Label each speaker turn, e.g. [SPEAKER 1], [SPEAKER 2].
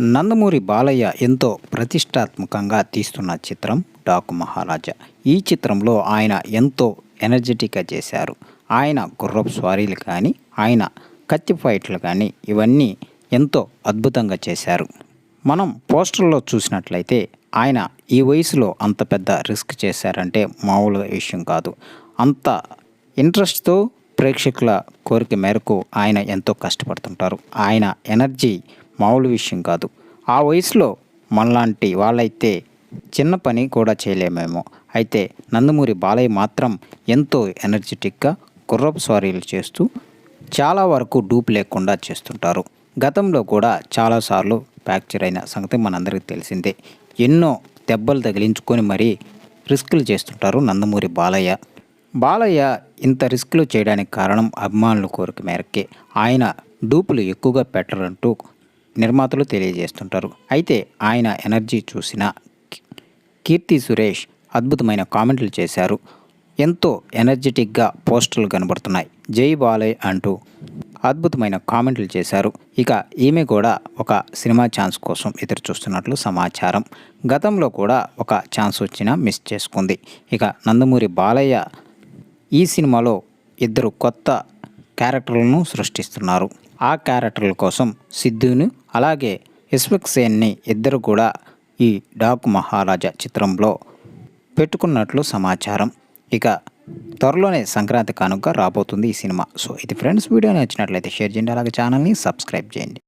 [SPEAKER 1] నందమూరి బాలయ్య ఎంతో ప్రతిష్టాత్మకంగా తీస్తున్న చిత్రం డాకు మహారాజా. ఈ చిత్రంలో ఆయన ఎంతో ఎనర్జెటిక్గా చేశారు. ఆయన గుర్రపు స్వారీలు కానీ ఆయన కత్తి ఫైట్లు కానీ ఇవన్నీ ఎంతో అద్భుతంగా చేశారు. మనం పోస్టర్లో చూసినట్లయితే ఆయన ఈ వయసులో అంత పెద్ద రిస్క్ చేశారంటే మామూలు విషయం కాదు. అంత ఇంట్రెస్ట్తో ప్రేక్షకుల కోరిక మేరకు ఆయన ఎంతో కష్టపడుతుంటారు. ఆయన ఎనర్జీ మామూలు విషయం కాదు. ఆ వయసులో మనలాంటి వాళ్ళైతే చిన్న పని కూడా చేయలేమేమో. అయితే నందమూరి బాలయ్య మాత్రం ఎంతో ఎనర్జెటిక్గా గుర్రపు స్వారీలు చేస్తూ చాలా వరకు డూప్ లేకుండా చేస్తుంటారు. గతంలో కూడా చాలాసార్లు ఫ్రాక్చర్ అయిన సంగతి మనందరికీ తెలిసిందే. ఎన్నో దెబ్బలు తగిలించుకొని మరీ రిస్కులు చేస్తుంటారు నందమూరి బాలయ్య. బాలయ్య ఇంత రిస్కులు చేయడానికి కారణం అభిమానుల కోరిక మేరకే. ఆయన డూపులు ఎక్కువగా పెట్టరంటూ నిర్మాతలు తెలియజేస్తుంటారు. అయితే ఆయన ఎనర్జీ చూసిన కీర్తి సురేష్ అద్భుతమైన కామెంట్లు చేశారు. ఎంతో ఎనర్జెటిక్గా పోస్టర్లు కనబడుతున్నాయి. జై బాలయ్య అంటూ అద్భుతమైన కామెంట్లు చేశారు. ఇక ఈమె కూడా ఒక సినిమా ఛాన్స్ కోసం ఎదురు చూస్తున్నట్లు సమాచారం. గతంలో కూడా ఒక ఛాన్స్ వచ్చినా మిస్ చేసుకుంది. ఇక నందమూరి బాలయ్య ఈ సినిమాలో ఇద్దరు కొత్త క్యారెక్టర్లను సృష్టిస్తున్నారు. ఆ క్యారెక్టర్ల కోసం సిద్ధుని అలాగే ఇస్వక్ సేన్ని ఇద్దరు కూడా ఈ డాక్ మహారాజా చిత్రంలో పెట్టుకున్నట్లు సమాచారం. ఇక త్వరలోనే సంక్రాంతి కానుక రాబోతుంది ఈ సినిమా. సో ఇది ఫ్రెండ్స్ వీడియో నచ్చినట్లయితే షేర్ చేయండి అలాగే ఛానల్ని సబ్స్క్రైబ్ చేయండి.